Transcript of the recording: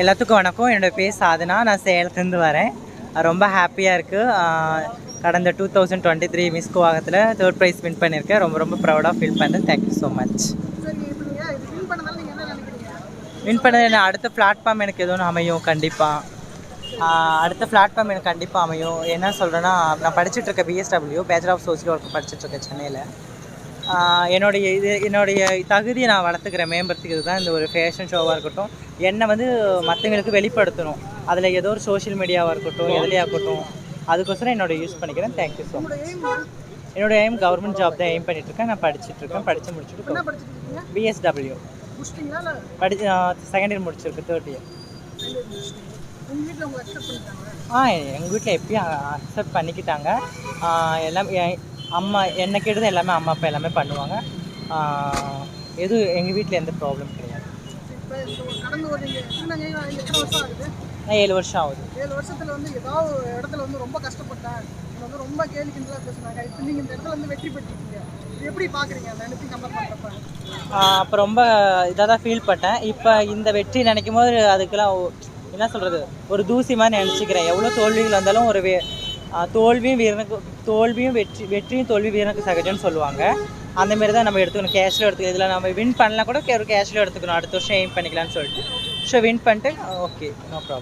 எல்லாத்துக்கும் வணக்கம். என்னோட பேர் சாதனா. நான் சேலத்துலேருந்து வரேன். ரொம்ப ஹாப்பியாக இருக்குது கடந்த two thousand twenty three miss கோவாகத்தில் third prize win பண்ணியிருக்கேன் ரொம்ப ரொம்ப ப்ரௌடாக ஃபீல் பண்ணுறேன் thank you so much win பண்ணதால என்ன? பண்ணது அடுத்த பிளாட்ஃபார்ம் எனக்கு எதுவும் அமையும்? கண்டிப்பாக அடுத்த பிளாட்ஃபார்ம் எனக்கு கண்டிப்பாக அமையும். என்ன சொல்கிறேன்னா நான் படிச்சுட்டு இருக்கேன் BSW bachelor of social work படிச்சுட்டு இருக்கேன் சென்னையில். என்னுடைய இது என்னுடைய தகுதியை நான் வளர்த்துக்கிறேன். மேம்படுத்திக்கிறது தான் இந்த ஒரு ஃபேஷன் ஷோவாக இருக்கட்டும். என்னை வந்து மற்றவங்களுக்கு வெளிப்படுத்தணும். அதில் ஏதோ ஒரு சோஷியல் மீடியாவாக இருக்கட்டும் எதுலையாக இருக்கட்டும். அதுக்கோசரம் என்னோட யூஸ் பண்ணிக்கிறேன். தேங்க்யூ ஸோ மச் என்னோட எய்ம் கவர்மெண்ட் ஜாப் தான் எய்ம் பண்ணிட்டு இருக்கேன். நான் படிச்சுட்டு இருக்கேன். படித்து முடிச்சுட்டு பிஎஸ்டபிள்யூ படி செகண்ட் இயர் முடிச்சிருக்கு தேர்ட் இயர் ஆ எங்கள் வீட்டில் எப்பயும் அக்செப்ட் பண்ணிக்கிட்டாங்க. எல்லாம் அம்மா என்னை கேட்டது எல்லாமே அம்மா அப்பா எல்லாமே பண்ணுவாங்க. எதுவும் எங்கள் வீட்டில் எந்த ப்ராப்ளம் கிடையாது. நான் ஏழு வருஷம் ஆகுது. ஏழு வருஷத்தில் வந்து ஏதாவது இடத்துல வந்து ரொம்ப கஷ்டப்பட்டேன். வந்து ரொம்ப கேலி கிண்டலாக பேசுனாங்க. இப்போ நீங்கள் இந்த இடத்துல வந்து வெற்றி பெற்றிருக்கீங்க. இது எப்படி பார்க்குறீங்க அந்த ரெண்டுத்தையும் கம்பேர் பண்ணுறப்ப அப்போ ரொம்ப இதாக தான் ஃபீல் பண்ணேன் இப்போ இந்த வெற்றி நினைக்கும் போது அதுக்கெல்லாம் என்ன சொல்கிறது ஒரு தூசி மாதிரி நினச்சிக்கிறேன். எவ்வளோ தோல்விகள் வந்தாலும் ஒரு தோல்வியும் வீரனுக்கு தோல்வியும் வெற்றி வெற்றியும் தோல்வி வீரனுக்கு சகஜம்னு சொல்லுவாங்க. அந்த மாதிரி தான் நம்ம எடுத்துக்கணும். கேஷில் எடுத்துக்கணும் இதில் நம்ம வின் பண்ணலாம் கூட ஒரு கேஷில் எடுத்துக்கணும். அடுத்த வருஷம் எய்ம் பண்ணிக்கலாம்னு சொல்லிட்டு. ஸோ வின் பண்ணிட்டு ஓகே நோ ப்ராப்ளம்